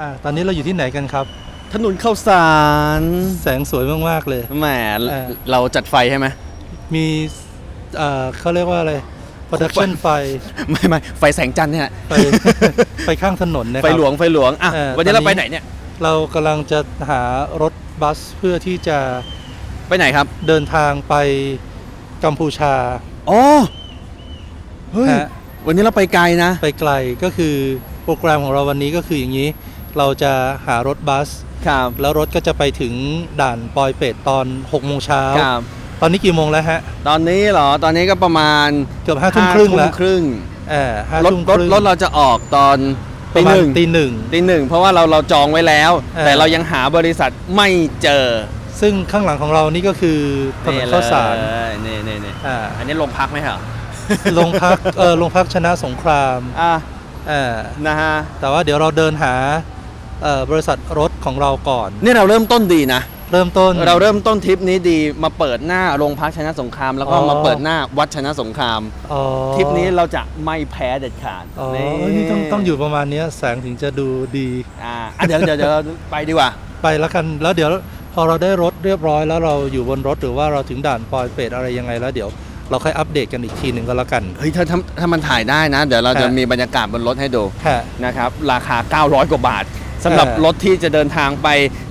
อ่าตอนนี้เราอยู่ที่ไหนกันครับ ถนนข้าวสารแสงสวยมากๆเลย แหมเออ เราจัดไฟใช่ไหมมีเอ่อเขาเรียกว่าอะไร production ไฟไม่ไม่ไฟแสงจันทร์เนี่ย ไฟ ไฟข้างถนนนะคไฟรับหลวงไฟหลวงอะเออวันนี้ตอนนี้ เราไปไหนเนี่ย เรากำลังจะหารถบัสเพื่อที่จะไปไหนครับเดินทางไปกัมพูชาอ๋อเฮ้ยฮะวันนี้เราไปไกลนะ ไปไกลก็คือโปรแกรมของเราวันนี้ก็คืออย่างนี้ เราจะหารถบัส ครับ แล้วรถก็จะไปถึงด่านปอยเป็ดตอน6โมงเช้า ครับ ตอนนี้กี่โมงแล้วฮะ ตอนนี้เหรอ ตอนนี้ก็ประมาณเกือบห้าทุ่มครึ่งแล้วครึ่งเออห้ารถทุ่มรคถรึ่งรถเราจะออกตอนปตีระหมาณนึ่งตีหนึ่ง ตีหนึ่งเพราะว่าเราเราจองไว้แล้ว เออ แต่เรายังหาบริษัทไม่เจอซึ่งข้างหลังของเรานี่ก็คือถนนข้าวสารนี่นี่นี่อ่าอันนี้ลงพักไหมเหรอโรงพักเออโรงพักชนะสงครามอะเออนะฮะ แต่ว่าเดี๋ยวเราเดินหา เอ่อบริษัทรถของเราก่อน นี่เราเริ่มต้นดีนะ เริ่มต้น เราเริ่มต้นทริปนี้ดีมาเปิดหน้าโรงพักชนะสงคราม แล้วก็อ๋อ มาเปิดหน้าวัดชนะสงครามอ๋อทริปนี้เราจะไม่แพ้เด็ดขาดอ๋อเอ้ยนี่ต้องต้องอยู่ประมาณเนี้ยแสงถึงจะดูดีอ่าอะเดี๋ยวเดี๋ยวเดี๋ยวเราไปดีกว่า ไปแล้วกันแล้วเดี๋ยวพอเราได้รถเรียบร้อยแล้วเราอยู่บนรถหรือว่าเราถึงด่านปอยเป็ดอะไรยังไงแล้วเดี๋ยวเราค่อยอัปเดตกันอีกทีหนึ่งก็แล้วกัน เฮ้ยถ้าถ้าถ้ามันถ่ายได้นะ เดี๋ยวเราจะฮะ มีบรรยากาศบนรถให้ดูฮะนะครับ ราคา 900 กว่าบาท สำหรับเออรถที่จะเดินทางไป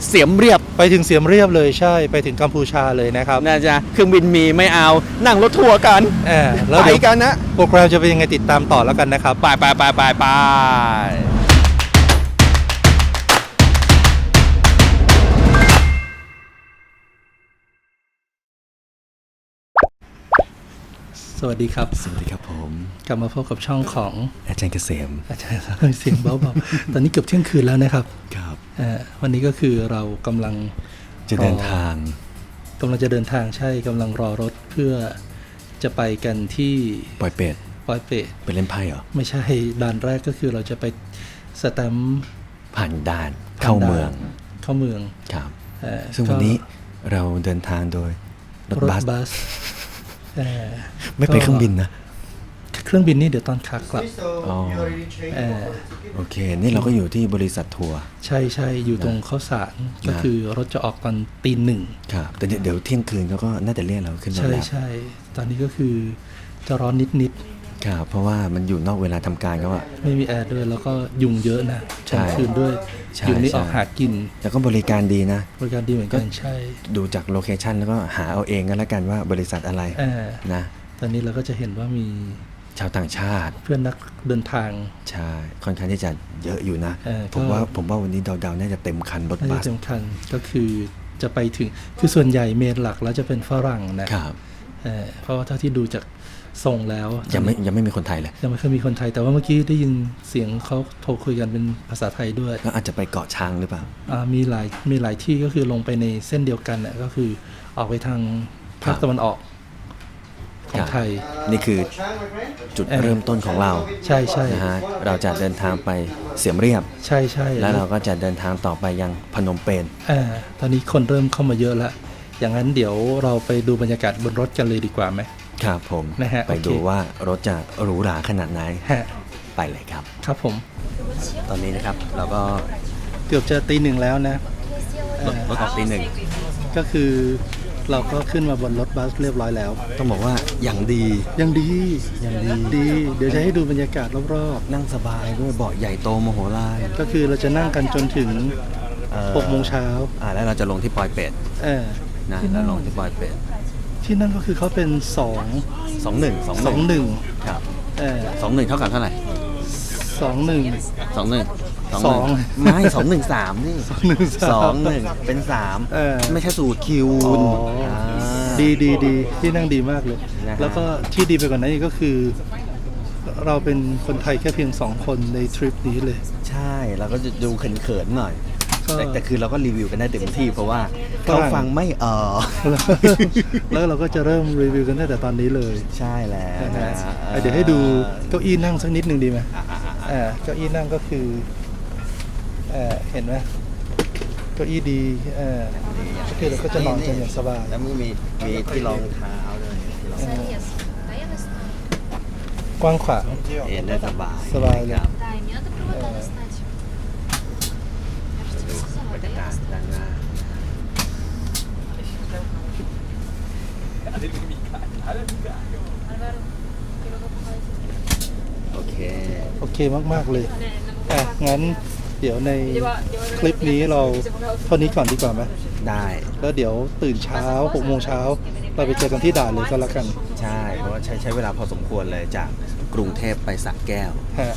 เสียมเรียบไปถึงเสียมเรียบเลยใช่ไปถึงกัมพูชาเลยนะครับน่าจะเครื่องบินมีไม่เอานั่งรถทัวร์กันเออแล้วไปเดี๋ยวกันนะโปรแกรมจะเป็นยังไงติดตามต่อแล้วกันนะครับไปไปไปไปไป สวัสดีครับ สวัสดีครับผม กลับมาพบกับช่องของอาจารย์เกษม อาจารย์เสียงเบาๆ ตอนนี้เกือบเที่ยงคืนแล้วนะครับ ครับเอ่อวันนี้ก็คือเรากำลังจะเดินทางกำลังจะเดินทางใช่กำลังรอรถเพื่อจะไปกันที่ปล่อยเป็ดปอยเปะไปเล่นไพ่เหรอ ไม่ใช่ด่านแรกก็คือเราจะไปสแตมป์ผ่านด่านเข้าเมือง เข้าเมือง ครับเอ่อซึ่งวันนี้เราเดินทางโดยรถรถบัสบัสเอ่อ ไม่ไปเครื่องบินนะ เครื่องบินนี่เดี๋ยวตอนขากลับ อ๋อ เอ่อโอเค นี่เราก็อยู่ที่บริษัททัวร์ ใช่ใช่อยู่ตรงข้าวสารก็นะคือรถจะออกตอนตีหนึ่งครับ แต่เดี๋ยวเดี๋ยวเที่ยงคืนเขาก็น่าจะเรียกเราขึ้นรถใช่แล้ว ใช่ตอนนี้ก็คือจะร้อนนิดนิด ครับเพราะว่ามันอยู่นอกเวลาทำการเขาอะๆไม่มีแอร์ด้วยแล้วก็ยุงเยอะนะใช่กลางคืนด้วยใช่ยุงนี่ใช่ ออกหากินแล้วก็บริการดีนะ บริการดีเหมือนกันใช่ดูจากโลเคชันแล้วก็หาเอาเองกันแล้วกันว่าบริษัทอะไรเออนะตอนนี้เราก็จะเห็นว่ามีชาวต่างชาติเพื่อนนักเดินทาง ใช่ค่อนข้างที่จะเยอะอยู่นะ เออผมก็ว่าผมว่าวันนี้เดาๆน่าจะเต็มคันรถน่าบัจะสสำคัญก็คือจะไปถึงคือส่วนใหญ่เมนหลักแล้วจะเป็นฝรั่งนะครับ เออเพราะว่าเท่าที่ดูจาก ทรงแล้วยังไม่ยังไม่มีคนไทยเลยยังไม่เคยมีคนไทย แต่ว่าเมื่อกี้ได้ยินเสียงเขาโทรคุยกันเป็นภาษาไทยด้วย ก็อาจจะไปเกาะช้างหรือเปล่าอ่ามีหลายมีหลายที่ก็คือลงไปในเส้นเดียวกันน่ะก็คือออกไปทางภาคครับตะวันออกขอครังบไทย นี่คือจุดเออเริ่มต้นของเรา ใช่ใช่นะฮะเราจะเดินทางไปเสียมเรียบ ใช่ใช่แล้วเราก็จะเดินทางต่อไปยังพนมเปญเออตอนนี้คนเริ่มเข้ามาเยอะแล้วอย่างนั้นเดี๋ยวเราไปดูบรรยากาศบนรถกันเลยดีกว่าไหม ครับผมนะฮะไปโอเคดูว่ารถจะหรูหราขนาดไหนฮะไปเลยครับ ครับผม ตอนนี้นะครับเราก็เกือบจะตีหนึ่งแล้วนะเอรถอรถออกตีหนึ่งก็คือเราก็ขึ้นมาบนรถบัสเรียบร้อยแล้ว ต้องบอกว่าอย่างดียังดียังดีดี เดี๋ยวจะให้ดูบรรยากาศรอบนั่งสบายด้วยเบาะใหญ่โตมโหฬารๆก็คือเราจะนั่งกันจนถึงเอ่อ6โมงเช้าอ่าแล้วเราจะลงที่ปอยเป็ดเออนะที่แล้วนั่งลงที่ปอยเป็ด ที่นั่นก็คือเขาเป็นสองสองหนึ่งสองสองหนึ่งครับเออสองหนึ่งเท่ากับเท่าไหร่สองหนึ่ง สองหนึ่งสองไม่สองหนึ่งสามนี่สองหนึ่งสามสองหนึ่งเป็นสามเออ ไม่ใช่สูตรคิวอ๋ออ่าดีดีดีที่นั่งดีมากเลย นะฮะ แล้วก็ที่ดีไปกว่านั้นอีกก็คือ เราเป็นคนไทยแค่เพียงสองคนในทริปนี้เลย ใช่เราก็จะดูเขินๆหน่อยก็ แต่คือเราก็รีวิวกันได้เต็มที่เพราะว่าเขาฟังไม่ออกแล้วเราก็จะเริ่มรีวิวกันได้แต่ตอนนี้เลย ใช่แล้วเดี๋ยวให้ดูเก้าอี้นั่งสักนิดหนึ่งดีไหมเก้าอี้นั่งก็คือเห็นไหมเก้าอี้ดีก็คือเราก็จะนอนกันอย่างสบายแล้วมีมีที่รองเท้าด้วยกว้างขวางเห็นได้สบายสบายเลย นนมีขายอันนมีขายโอเค โอเคมากมากเลยอะงั้นเดี๋ยวในคลิปนี้เรา เท่านี้ก่อนดีกว่าไหมได้แล้วเดี๋ยวตื่นเช้า6โมงเช้าเราไปเจอกันที่ด่านเลยก็แล้วกันใช่ เพราะว่าใช้ใช้เวลาพอสมควรเลยจากกรุงเทพไปสระแก้ว ฮะ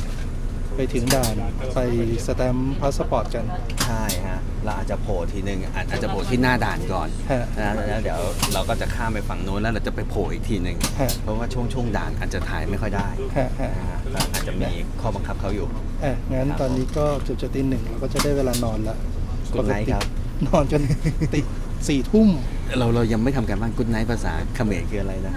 ไปถึงด่านไปสแตมป์พาสปอร์ตกัน ใช่ฮะเราอาจจะโผล่ทีหนึ่งอาจอาจจะโผล่ที่หน้าด่านก่อนฮะนะแล้วเดี๋ยวเราก็จะข้ามไปฝั่งโน้นแล้วเราจะไปโผล่อีกทีหนึ่งฮะ เพราะว่าช่วงช่วงด่านอาจจะถ่ายไม่ค่อยได้ฮะฮะนะฮะก็อาจจะมีข้อบังคับเขาอยู่ อะงั้นตอนนี้ก็เกือบจะตีหนึ่งเราก็จะได้เวลานอนแล้ว Good night ครับ นอนกันติสี่ทุ่มเราเรายังไม่ทำการบ้านกุ๊ดไนท์ภาษาเขมรคืออะไรนะ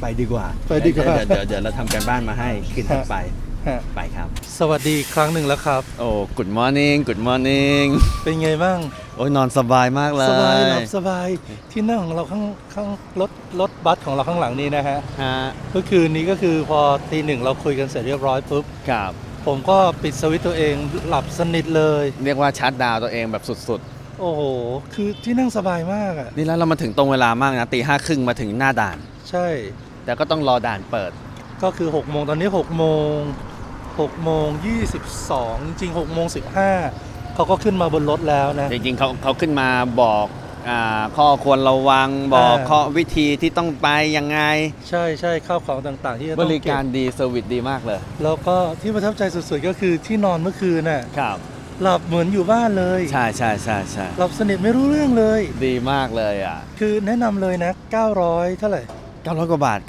ไปดีกว่าไปดีกว่า เดี๋ยวเดี๋ยวเดี๋ยวเราทำการบ้านมาให้คืนถัดไปฮะ ไปครับ สวัสดีอีกครั้งหนึ่งแล้วครับ โอ้ good morning good morning เป็นไงบ้าง โอ้ยนอนสบายมากเลยสบายหลับสบายที่นั่งของเราข้างข้างรถรถบัสของเราข้างหลังนี้นะฮะฮะก็คืนนี้ก็คือพอตีหนึ่งเราคุยกันเสร็จเรียบร้อยปุ๊บครับ ผมก็ปิดสวิตช์ตัวเองหลับสนิทเลย เรียกว่าชาร์จดาวน์ตัวเองแบบสุดโอ้โห คือที่นั่งสบายมากอะ ๆ นี่แล้วเรามาถึงตรงเวลามากนะตีห้าครึ่งมาถึงหน้าด่าน ใช่ แต่ก็ต้องรอด่านเปิด ก็คือ6โมงตอนนี้6โมง 6โมง22 จริงๆ6โมง15เขาก็ขึ้นมาบนรถแล้วนะ จริงๆเขาเขาขึ้นมาบอกอ่าข้อควรระวังบอกอ่า ข้อวิธีที่ต้องไปยังไง ใช่ใช่ข้าวของต่าง ๆ ที่จะบต้องริเก็การบดีเซอร์วิสดีมากเลยแล้วก็ที่ประทับใจสุดๆก็คือที่นอนเมื่อคืนน่ะครับหลับเหมือนอยู่บ้านเลย ใช่ใช่ใช่ใช่หลับสนิทไม่รู้เรื่องเลย ดีมากเลยอะ คือแนะนำเลยนะ 900 เท่าไหร่ 900 กว่าบาท940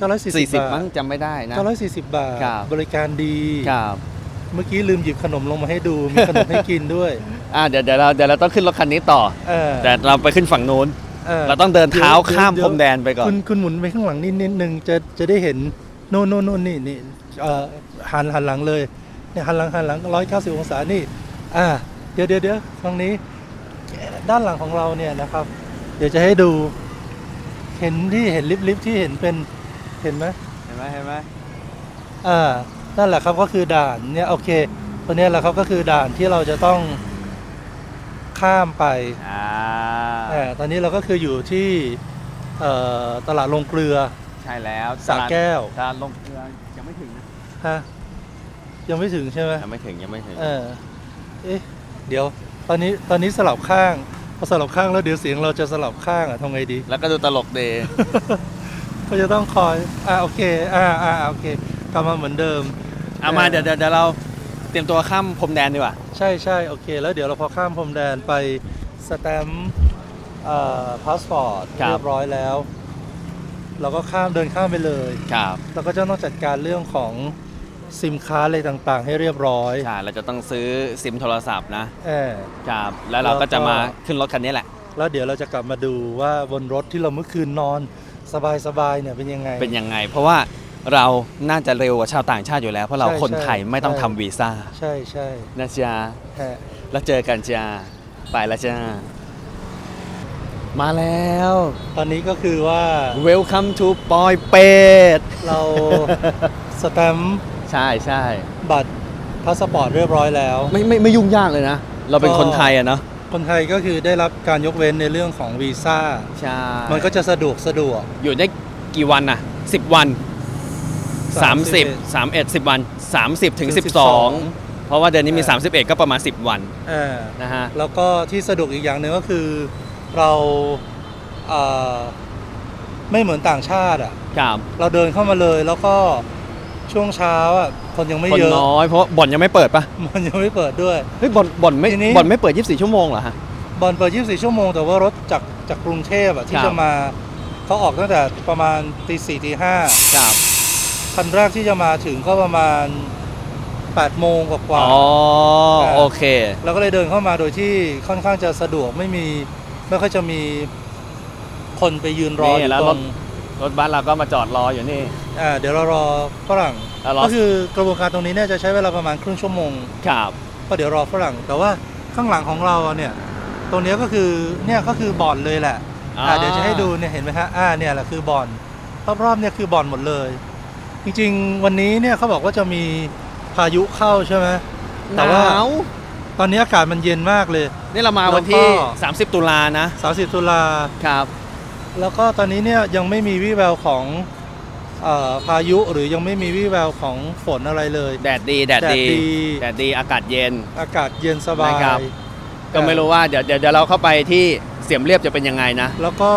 940 บาทมั้งจำไม่ได้นะ 940 บาท ครับ บริการดี ครับเมื่อกี้ลืมหยิบขนมลงมาให้ดู มีขนมให้กินด้วย อ่าเดี๋ยวเดี๋ยวเราเดี๋ยวเราต้องขึ้นรถคันนี้ต่อ เออแต่เราไปขึ้นฝั่งนู้น เราต้องเดินเท้าข้ามพรมแดนไปก่อน คุณคุณหมุนไปข้างหลังนิดนิดนึงจะจะได้เห็นโน่นโน่นโน่นนี่นี่เอ่อหันหันหลังเลยเนี่ยหันหลังหันหลังร้อยเก้าสิบองศานี่ อ่า เดี๋ยวเดี๋ยวเดี๋ยวตรงนี้ ด้านหลังของเราเนี่ยนะครับ เดี๋ยวจะให้ดู เห็นที่เห็นลิฟต์ลิฟต์ที่เห็นเป็นเห็นไหมเห็นไหมเห็นไหมอ่านั่นแหละครับก็คือด่านเนี่ยโอเคตัวเนี้ยแหละครับก็คือด่านที่เราจะต้องข้ามไปอ่าอ่าตอนนี้เราก็คืออยู่ที่เอ่อตลาดลงเกลือใช่แล้วสระแก้วตลาดลงเกลือยังไม่ถึงนะฮะยังไม่ถึงใช่ไหมยังไม่ถึงยังไม่ถึงเออเอ๊ะเดี๋ยว ตอนนี้ตอนนี้สลับข้าง พอสลับข้างแล้วเดี๋ยวเสียงเราจะสลับข้างอะทำไงดี แล้วก็ดูตลกดีก็จะต้องคอย อ่าโอเค อ่าอ่าโอเค กลับมาเหมือนเดิม เอามาเดี๋ยวเดี๋ยวเดี๋ยวเราเตรียมตัวข้ามพรมแดนดีกว่า ใช่ใช่โอเค แล้วเดี๋ยวเราพอข้ามพรมแดนไปสแตมป์เอ่อพาสปอร์ตครับ เรียบร้อยแล้ว เราก็ข้ามเดินข้ามไปเลย ครับ เราก็จะต้องจัดการเรื่องของ ซิมค้าอะไรต่างๆ ให้เรียบร้อยใช่เราจะต้องซื้อซิมโทรศัพท์นะเออ ครับแล้วเราก็จะมาขึ้นรถคันนี้แหละ แล้วเดี๋ยวเราจะกลับมาดูว่าบนรถที่เราเมื่อคืนนอนสบายๆเนี่ยเป็นยังไง เป็นยังไง เพราะว่าเราน่าจะเร็วกว่าชาวต่างชาติอยู่แล้ว เพราะเราใช่คนไทยใช่ไม่ต้องใช่ทำวีซ่า ใช่ใช่นะจ๊ะฮะแล้วเจอกันจ้าไปแล้วจ้ามาแล้ว ตอนนี้ก็คือว่า Welcome to ปอยเป็ดเราสแตมป์ ใช่ใช่บัตรพาสปอร์ตเรียบร้อยแล้ว ไม่ไม่ไม่ยุ่งยากเลยนะ เราเป็นก็คนไทยอะเนาะคนไทยก็คือได้รับการยกเว้นในเรื่องของวีซ่า ใช่มันก็จะสะดวกสะดวก อยู่ได้กี่วันอะ10วัน30 31 31 10วัน30ถึงถึง12เพราะว่าเดือนนี้มีเออ31 ก็ประมาณ 10 วันอ่านะฮะแล้วก็ที่สะดวกอีกอย่างหนึ่งก็คือเราเอ่อไม่เหมือนต่างชาติอะครับเราเดินเข้ามาเลยแล้วก็ ช่วงเช้าอะคนยังไม่คนเยอะน้อยเพราะบ่อนยังไม่เปิดปะมันยังไม่เปิดด้วย เฮ้ยบ่อนบ่อนไม่ทีนี้ บ่อนไม่เปิด 24 ชั่วโมงเหรอฮะ บอลเปิด 24 ชั่วโมง แต่ว่ารถจากจากกรุงเทพอะที่ครับ จะมาเขาออกตั้งแต่ประมาณตีสี่ตีห้าครับคันแรกที่จะมาถึงก็ประมาณ8โมงกว่าอ๋ออ่าโอเค ๆเราก็เลยเดินเข้ามาโดยที่ค่อนข้างจะสะดวกไม่มีไม่ค่อยจะมีคนไปยืนรออยู่นี่แล้วตรรถง รถบัสเราก็มาจอดรออยู่นี่ อ่าเดี๋ยวเรารอฝรั่งอะรอ ก็คือกระบวนการตรงนี้เนี่ยจะใช้เวลาประมาณครึ่งชั่วโมง ครับก็เดี๋ยวรอฝรั่ง แต่ว่าข้างหลังของเราเนี่ย ตรงเนี้ยก็คือเนี่ยก็คือบ่อนเลยแหละอ่าเดี๋ยวจะให้ดูเนี่ยเห็นไหมฮะอ่าเนี่ยแหละคือบ่อนรอบๆเนี่ยคือบ่อนหมดเลย จริงๆวันนี้เนี่ยเขาบอกว่าจะมีพายุเข้าใช่ไหมหแต่ว่านาวตอนนี้อากาศมันเย็นมากเลย นี่เรามาวันที่ แล้วก็ 30 ตุลานะ 30ตุลา ครับ แล้วก็ตอนนี้เนี่ยยังไม่มีวี่แววของเอ่อพายุหรือยังไม่มีวี่แววของฝนอะไรเลย แดดดีแดดดีแดดดีแดดดีอากาศเย็น อากาศเย็นสบายนะครับก็ไม่รู้ว่าเดี๋ยวเดี๋ยวเดี๋ยวเราเข้าไปที่เสียมเรียบจะเป็นยังไงนะ แล้วก็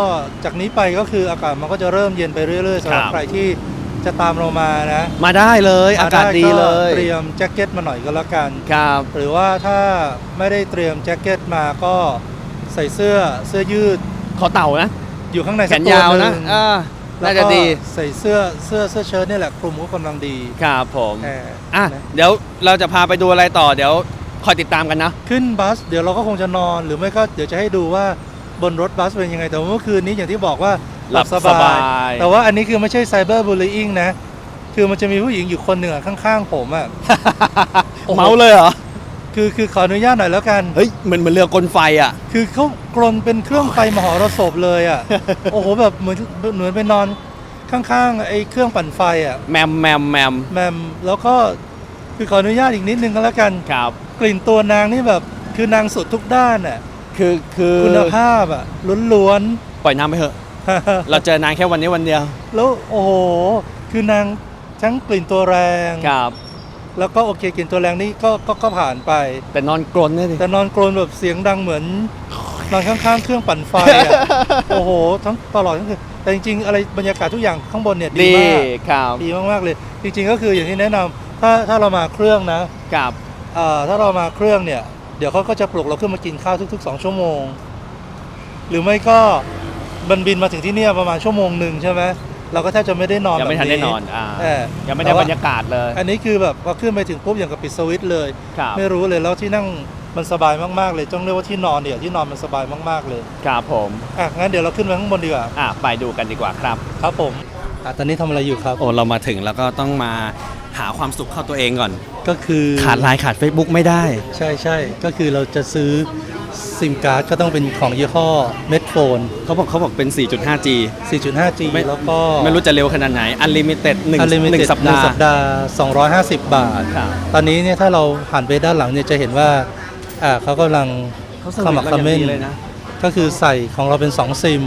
จากนี้ไปก็คืออากาศมันก็จะเริ่มเย็นไปเรื่อยๆสำหรับครับใครที่จะตามเรามานะ มาได้เลยอากาศมไดีเลยเตรียมแจ็คเก็ตมาหน่อยก็แล้วกันครับหรือว่าถ้าไม่ได้เตรียมแจ็คเก็ตมาก็ใส่เสื้อเสื้อยืดคอเต่านะ อยู่ข้างในแขสักนตัวยาวหนะงอ่าแล้วน่าก็จะดีใส่เสื้อเสื้อเสื้อเชิ้ตนี่แหละคลุมก็กำลังดีครับผมแหมอะนะเดี๋ยวเราจะพาไปดูอะไรต่อเดี๋ยวคอยติดตามกันนะ ขึ้นบัสเดี๋ยวเราก็คงจะนอนหรือไม่ก็เดี๋ยวจะให้ดูว่าบนรถบัสเป็นยังไง แต่ว่าเมื่อคืนนี้อย่างที่บอกว่าหลับสหลับสบาบายยแต่ว่าอันนี้คือไม่ใช่ไซเบอร์บูล y ิ n งนะ คือมันจะมีผู้หญิงอยู่คนหนึ่งอะข้างๆผมอะโอ้โห เมาเลยเหรอ คือคือขออนุญาตหน่อยแล้วกัน เฮ้ยเหมือนเหมือนเรือกลไฟอะ คือเขากลนเป็นเครื่องไฟมหรสพเลยอะ โอ้โหแบบเหมือนเหมือนไปนอนข้างๆไอ้เครื่องปั่นไฟอะแมมแมมแมมแมมแล้วก็คือขออนุญาตอีกนิดนึงก็แล้วกันครับ กลิ่นตัวนางนี่แบบคือนางสดทุกด้านอะคือคือคุณภาพอะล้วนปล่อยน้ำไปเถอะๆเราเจอนานแค่วันนี้วันเดียว แล้วโอ้โหคือนางทั้งกลิ่นตัวแรงครับ แล้วก็โอเคกลิ่นตัวแรงนี่ก็ก็ก็ผ่านไป แต่นอนกรนเนี่ยดิแต่นอนกรนแบบเสียงดังเหมือนนอนข้างๆ เครื่องปั่นไฟอะโอ้โห ทั้งตลอดทั้งคืนแต่จริงๆ อะไรบรรยากาศทุกอย่างข้างบนเนี่ยดีดีมากครับดีมากๆเลย จริงๆก็คืออย่างที่แนะนำถ้าถ้าเรามาเครื่องนะครับ เอ่อถ้าเรามาเครื่องเนี่ย เดี๋ยวเขาก็จะปลุกเราขึ้นมากินข้าวทุกๆ2ชั่วโมง หรือไม่ก็บันบินมาถึงที่เนี่ยประมาณชั่วโมงหนึ่งใช่ไหม เราก็แทบจะไม่ได้นอนยังไม่ทันแบบได้นอนอ่าเออยังไม่ได้แต่ว่า บรรยากาศเลย อันนี้คือแบบพอขึ้นไปถึงปุ๊บอย่างกับปิดสวิตช์เลย ครับไม่รู้เลยแล้วที่นั่งมันสบายมากๆเลยต้องเรียกว่าที่นอนเนี่ยที่นอนมันสบายมากๆเลยครับผมอะงั้นเดี๋ยวเราขึ้นไปข้างบนดีกว่าอะไปดูกันดีกว่าครับ ครับผมอะตอนนี้ทำอะไรอยู่ครับโอ้เรามาถึงแล้วก็ต้องมาหาความสุขเข้าตัวเองก่อน ก็คือขาดไลน์ขาด Facebook ไม่ได้ ใช่ใช่ก็คือเราจะซื้อ ซิมการ์ดก็ต้องเป็นของยี่ห้อเม็ดโฟน เขาบอกเขาบอกเป็น 4.5G 4.5G ไม่ แล้วก็ไม่รู้จะเร็วขนาดไหน Unlimited หนึ่ง Unlimited หนึ่งสัปหนึ่ดางห์ สัปดาห์ 250 บาท ครับตอนนี้เนี่ยถ้าเราหันไปด้านหลังเนี่ยจะเห็นว่าอ่าเขากำลังเขาสสมัมัคครรเราคอมอเมย่างนดีต์เลยนะ ก็คือใส่ของเราเป็น 2 ซิม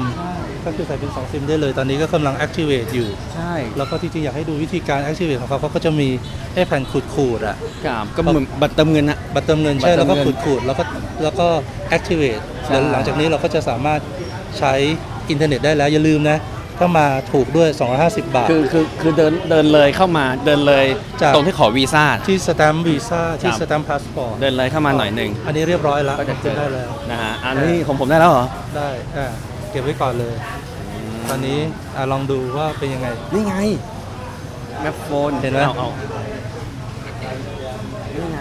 ก็คือใส่เป็น2ซิมได้เลยตอนนี้ก็กำลัง activate อยู่ ใช่แล้วก็ที่จริงอยากให้ดูวิธีการ activate ของเขาเขาก็จะมีไอ้แผ่นขูดๆอะครับก็เหมือนบัตรเติมเงินอะ บัตรเติมเงินบัตใช่รเติแล้วมก็เงินขูดๆแล้วก็แล้วก็ activate ใช่ แล้วหลังจากนี้เราก็จะสามารถใช้อินเทอร์เน็ตได้แล้วอย่าลืมนะถ้ามาถูกด้วย 250 บาท คือคือคือเดินเดินเลยเข้ามาเดินเลยจาก ตรงที่ขอวีซ่า ที่สแตมป์วีซ่าที่ครับ สแตมป์พาสปอร์ตเดินเลยเข้ามาหน่อยหนึ่งอันนี้เรียบร้อยแล้วก็จะเจอได้แล้ว นะฮะอันนี้ของผมได้แล้วเหรอ ได้อ่าเก็บไว้ก่อนเลย ตอนนี้อะลองดูว่าเป็นยังไง นี่ไง แมปโฟนเห็นไหมอาอานี่ไง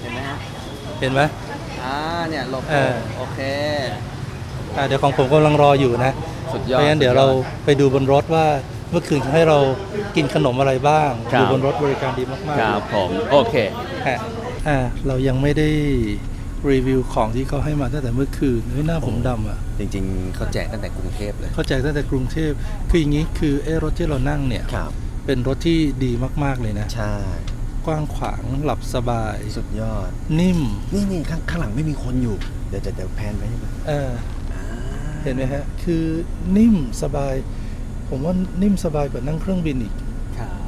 เห็นไหมฮะเห็นไหมอ่าเนี่ยโลเอโก้อโอเค อ่าเดี๋ยวของผมกำลังรออยู่นะ สุดยเพอดราะงั้นเดี๋ยวเราไปดูบนรถว่าเมื่อคืนเขาให้เรากินขนมอะไรบ้างครับดูบนรถบริการดีมากๆครับผม โอเคอะอ่าเรายังไม่ได้ รีวิวของที่เขาให้มาตั้งแต่เมื่อคืนเฮ้ยหน้าผมดำอะ จริงๆ เขาแจกตั้งแต่กรุงเทพเลย เขาแจกตั้งแต่กรุงเทพคืออย่างนี้คือไอ้รถที่เรานั่งเนี่ย ครับ เป็นรถที่ดีมากๆเลยนะ ใช่ กว้างขวางหลับสบาย สุดยอด นิ่ม นี่นี่ข้างข้างหลังไม่มีคนอยู่ เดี๋ยวจะเดี๋ยวแพนไปให้ดูเออ เห็นไหมฮะ คือนิ่มสบาย ผมว่านิ่มสบายกว่านั่งเครื่องบินอีก ครับ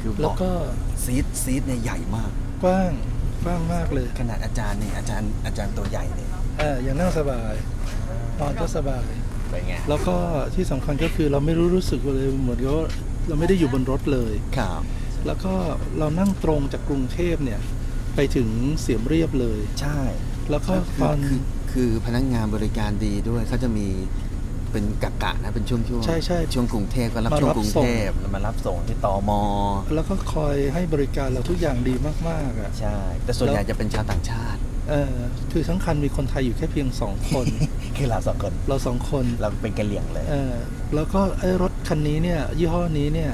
คือแล้วก็ซีดซีดเนี่ยใหญ่มาก กว้าง กว้างมากเลยขนาดอาจารย์เนี่ยอาจารย์อาจารย์ตัวใหญ่เนี่ยเออยังนั่งสบายนอนก็สบาย เป็นไงแล้วก็ที่สำคัญก็คือเราไม่รู้รู้สึกเลยเหมือนกับว่าเราไม่ได้อยู่บนรถเลย ครับแล้วก็เรานั่งตรงจากกรุงเทพเนี่ยไปถึงเสียมเรียบเลย ใช่แล้วก็ตอน คือคือพนักงานบริการดีด้วยเขาจะมี เป็นกะกะนะเป็นช่วงช่วงใช่ใช่ช่วงกรุงเทพก็รับมาช่วงรับกรุงส่ง เทพแล้วมารับส่งที่ตมแล้วก็คอยให้บริการเราทุกอย่างดีมากๆอะ ใช่ แต่ส่วนใหญ่จะเป็นชาวต่างชาติ เออคือทั้งคันมีคนไทยอยู่แค่เพียงสองคน คือเราสองคนเราสองคน เราเป็นกะเหลี่ยงเลย เออแล้วก็ไอ้รถคันนี้เนี่ยยี่ห้อนี้เนี่ย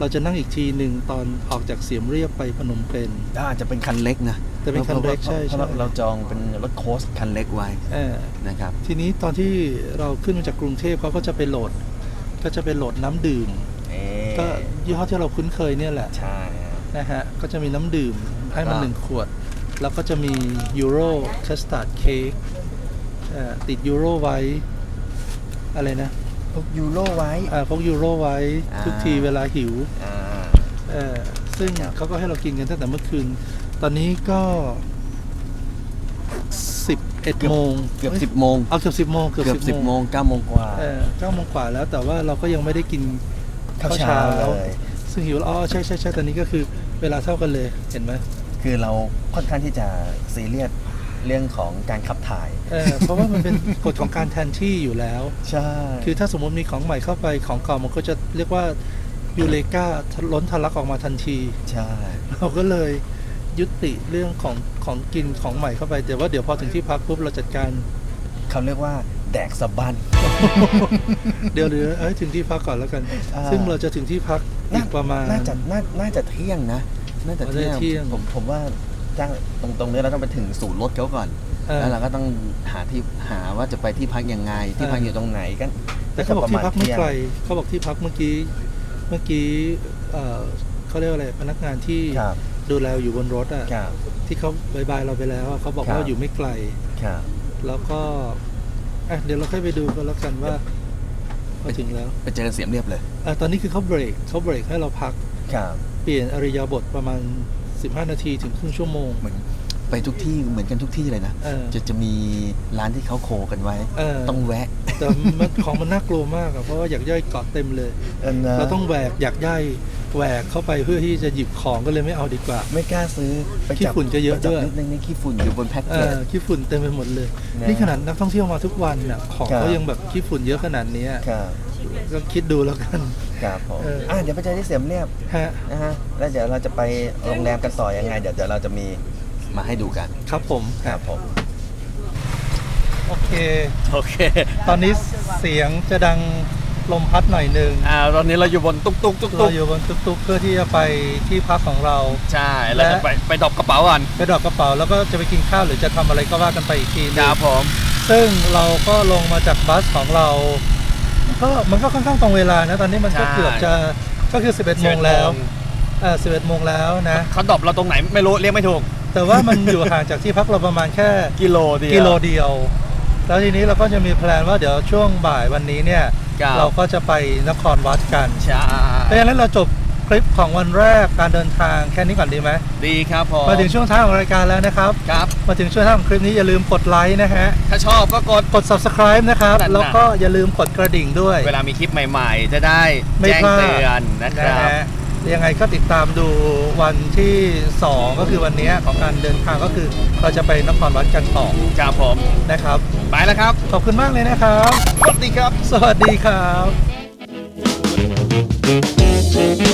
เราจะนั่งอีกทีหนึ่งตอนออกจากเสียมเรียบไปพนมเปญอาจจะเป็นคันเล็กนะจะเป็นคันเล็กใช่พราะใช่เราเราจองเป็นรถโคสคันเล็กไว้เออนะครับ ทีนี้ตอนที่เราขึ้นมาจากกรุงเทพเขาก็จะไปโหลด ก็จะไปโหลดน้ำดื่มก็ยี่ห้อที่เราคุ้นเคยเนี่ยแหละใช่ฮะนะฮะก็จะมีน้ำดื่มให้มันก็หนึ่งขวด แล้วก็จะมียูโรคัสตาร์ดเค้กติดยูโรไว้อะไรนะ พกยูโรไว้ อ่าพกยูโรไว้อ่า ทุกทีเวลาหิวอ่า เออซึ่งครับ เขาก็ให้เรากินกันตั้งแต่เมื่อคืน ตอนนี้ก็สิบเอ็ดโมงเกือบสิบโมงเอาเกือบสิบโมงเกือบสิบโมงเก้าโมงกว่า เออเก้าโมงกว่าแล้วแต่ว่าเราก็ยังไม่ได้กิน ข้าวเช้าเลย ซึ่งหิวแล้วอ๋อใช่ใช่ใช่ตอนนี้ก็คือเวลาเท่ากันเลยเห็นไหม คือเราค่อนข้างที่จะซีเรียส เรื่องของการขับถ่าย เออเพราะว่ามันเป็นกฎของการแทนที่อยู่แล้ว ใช่ คือถ้าสมมติมีของใหม่เข้าไปของเก่ามันก็จะเรียกว่ายูเลกาล้นทะลักออกมาทันที ใช่ เราก็เลยยุติเรื่องของของกินของใหม่เข้าไปแต่ว่าเดี๋ยวพอถึงที่พักปุ๊บเราจัดการ เขาเรียกว่าแดกสะบันเดี๋ยวเดี๋ยวเอ้ยถึงที่พักก่อนแล้วกัน อ่า ซึ่งเราจะถึงที่พักอีกประมาณ น่าจะน่าน่าจะเที่ยงนะ น่าจะอ๋อเที่ยงน่าจะเที่ยง ผมผมว่า จ้างตรงตรงนี้เราต้องไปถึงศูนย์รถเขาก่อน เออ แล้วเราก็ต้องหาที่หาว่าจะไปที่พักยังไง ที่เออพักอยู่ตรงไหนกันแต่เขาบอกที่พักไม่เที่ยงไกลเขาบอกที่พักเมื่อกี้เมื่อกี้เอ่อเขาเรียกว่าอะไรพนักงานที่ครับดูแลอยู่บนรถอะครับ ที่เขาบายบายเราไปแล้วอะเขาบอกครัว่าบ อยู่ไม่ไกล ครับ แล้วก็อะเดี๋ยวเราค่อยไปดูกันแล้วกันว่าพอถึงแล้วไปเจอเสียมเรียบเลยอะตอนนี้คือเขาเบรกเขาเบรกให้เราพักครับ เปลี่ยนอริยาบทประมาณ 15นาทีถึงครึ่งชั่วโมง เหมือนไปทุกที่เหมือนกันทุกที่เลยนะ เออ จะจะมีร้านที่เขาโคกันไว้ เออ ต้องแวะแต่มันของมันน่ากลัวมากอะเพราะว่าอยากย่อยเกาะเต็มเลยเออนะเราต้องแหวกอยากย่อยแหวกเข้าไปเพื่อที่จะหยิบของก็เลยไม่เอาดีกว่า ไม่กล้าซื้อไปขี้จับฝุ่นก็เยอะไปจับด้วย นิดนึงนี่ขี้ฝุ่นอยู่บนแพ็กเอเกจ อขี้ฝุ่นเต็มไปหมดเลย นะนี่ขนาดนักท่องเที่ยวมาทุกวันน่ะของครับ เขายังแบบขี้ฝุ่นเยอะขนาดเนี้ยครับ ก็คิดดูแล้วกัน ครับผมเอออ่ อะเดี๋ยวไปเจอที่เสียมเรียบฮะนะฮะแล้วเดี๋ยวเราจะไปโรงแรมกันต่อยังไง เดี๋ยวเดี๋ยวเราจะมีมาให้ดูกันครับผมครับผม โอเค โอเคตอนนี้เสียงจะดังลมพัดหน่อยหนึ่งอ่าตอนนี้เราอยู่บนตุ๊กตุ๊กตุ๊กเราตุ๊กอยู่บนตุ๊กๆเพื่อที่จะไปที่พักของเรา ใช่แล้วจะไปไปดรอปกระเป๋าก่อนไปดรอกกระเป๋าแล้วก็จะไปกินข้าวหรือจะทำอะไรก็ว่ากันไปอีกทีหนึคงรับผม ซึ่งเราก็ลงมาจากบัสของเรา ก็มันก็ค่อนข้างตรงเวลานะ ตอนนี้มันก็ใช่ เกือบจะก็คือ 11โมงแล้วเออ11โมงแล้วนะ เขาดรอปเราตรงไหนไม่รู้เรียกไม่ถูกแต่ว่ามันอยู่ห่างจากที่พักเราประมาณแค่ กิโลเดียว กิโลเดียว แล้วทีนี้เราก็จะมีแพลนว่าเดี๋ยวช่วงบ่ายวันนี้เนี่ย ครับ เราก็จะไปนครวัดกัน ใช่เพราะฉะนั้นเราจบ คลิปของวันแรกการเดินทางแค่นี้ก่อนดีไหมดีครับผมมาถึงช่วงท้ายของรายการแล้วนะครับ ครับ มาถึงช่วงท้ายของคลิปนี้อย่าลืมกดไลค์นะฮะ ถ้าชอบก็กด กด subscribe นะครับ นั่นน่ะ แล้วก็อย่าลืมกดกระดิ่งด้วย เวลามีคลิปใหม่ๆ จะได้ไม่แจ้งพลาด เตือนนะคนะรับฮะยังไงก็ติดตามดูวันที่ 2 ก็คือวันนี้ของการเดินทางก็คือเราจะไปนครวัดกันต่อครับผม นะครับ ไปแล้วครับ ขอบคุณมากเลยนะครับ สวัสดีครับ สวัสดีครับ Yeah.